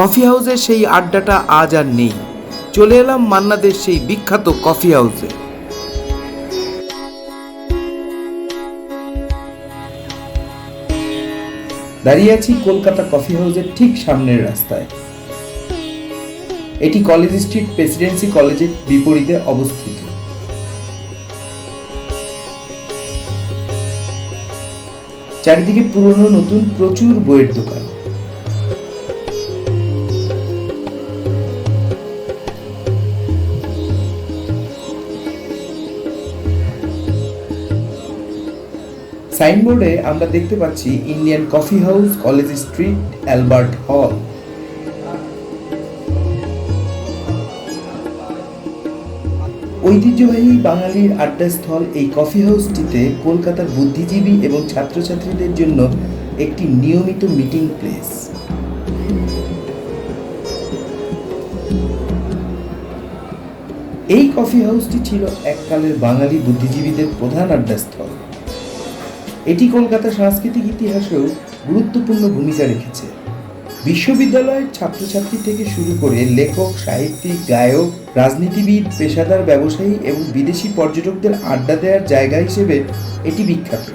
Coffee হাউসের সেই আড্ডাটা আজ আর নেই। চলে এলাম মান্নাদের সেই বিখ্যাত কফি হাউসে। দাঁড়িয়ে আছি কলকাতা কফি হাউসের ঠিক সামনের রাস্তায়। এটি কলেজ স্ট্রিট প্রেসিডেন্সি কলেজের বিপরীতে অবস্থিত। চারিদিকে পুরনো নতুন প্রচুর বইয়ের দোকান। সাইনবোর্ডে আমরা দেখতে পাচ্ছি Indian Coffee House, College Street, Albert Hall. ঐতিহ্যবাহী বাঙালির আড্ডাস্থল এই কফি হাউসটিতে কলকাতার বুদ্ধিজীবী এবং ছাত্রছাত্রীদের জন্য একটি নিয়মিত মিটিং প্লেস। এই কফি হাউসটি ছিল এককালের বাঙালি বুদ্ধিজীবীদের প্রধান আড্ডাস্থল। এটি কলকাতা সাংস্কৃতিক ইতিহাসেও গুরুত্বপূর্ণ ভূমিকা রেখেছে। বিশ্ববিদ্যালয়ের ছাত্রছাত্রী থেকে শুরু করে লেখক, সাহিত্যিক, গায়ক, রাজনীতিবিদ, পেশাদার ব্যবসায়ী এবং বিদেশি পর্যটকদের আড্ডা দেওয়ার জায়গা হিসেবে এটি বিখ্যাত।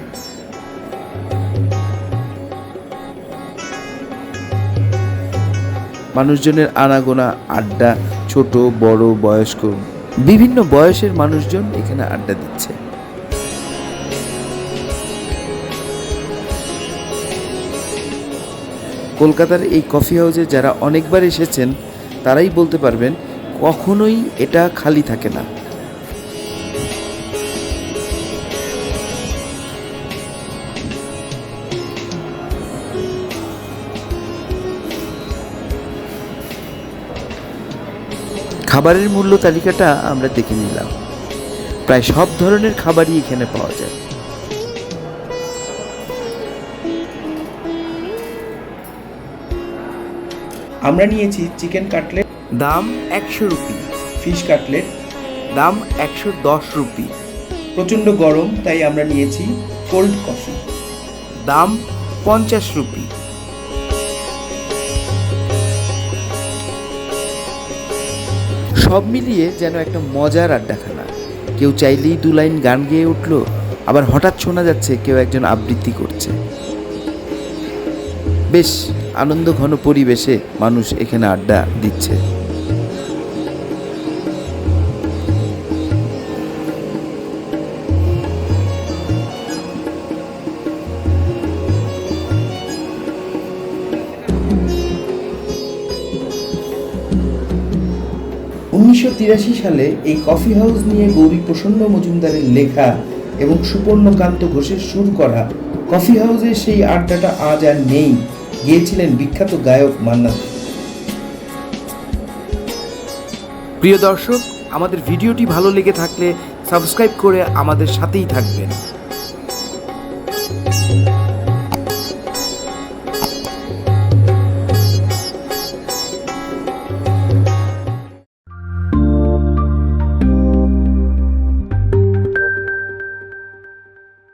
মানুষজনের আনাগোনা, আড্ডা, ছোট, বড়, বয়স্ক, বিভিন্ন বয়সের মানুষজন এখানে আড্ডা দিচ্ছে। কলকাতার এই কফি হাউসে যারা অনেকবার এসেছেন, তারাই বলতে পারবেন, কখনোই এটা খালি থাকে না। খাবারের মূল্য তালিকাটা আমরা দেখে নিলাম। প্রায় সব ধরনের খাবারই এখানে পাওয়া যায়। আমরা নিয়েছি চিকেন কাটলেট। দাম একশো রুপি। Fish cutlet. দাম একশো দশ রুপি। প্রচণ্ড গরম তাই আমরা নিয়েছি কোল্ড কফি। দাম পঞ্চাশ রুপি। সব মিলিয়ে যেন একটা মজার আড্ডা আড্ডাখানা। কেউ চাইলেই দু লাইন গান গেয়ে উঠল আবার হঠাৎ শোনা যাচ্ছে কেউ একজন আবৃত্তি করছে। বেশ আনন্দ ঘন পরিবেশে মানুষ এখানে আড্ডা দিচ্ছে। উনিশশো তিরাশি সালে এই কফি হাউস নিয়ে গৌরী প্রসন্ন মজুমদারের লেখা এবং সুপর্ণকান্ত ঘোষের সুর করা কফি হাউসের সেই আড্ডাটা আজ আর নেই। গিয়েছিলেন বিখ্যাত গায়ক মান্না। প্রিয় দর্শক, আমাদের ভিডিওটি ভালো লেগে থাকলে সাবস্ক্রাইব করে আমাদের সাথেই থাকবেন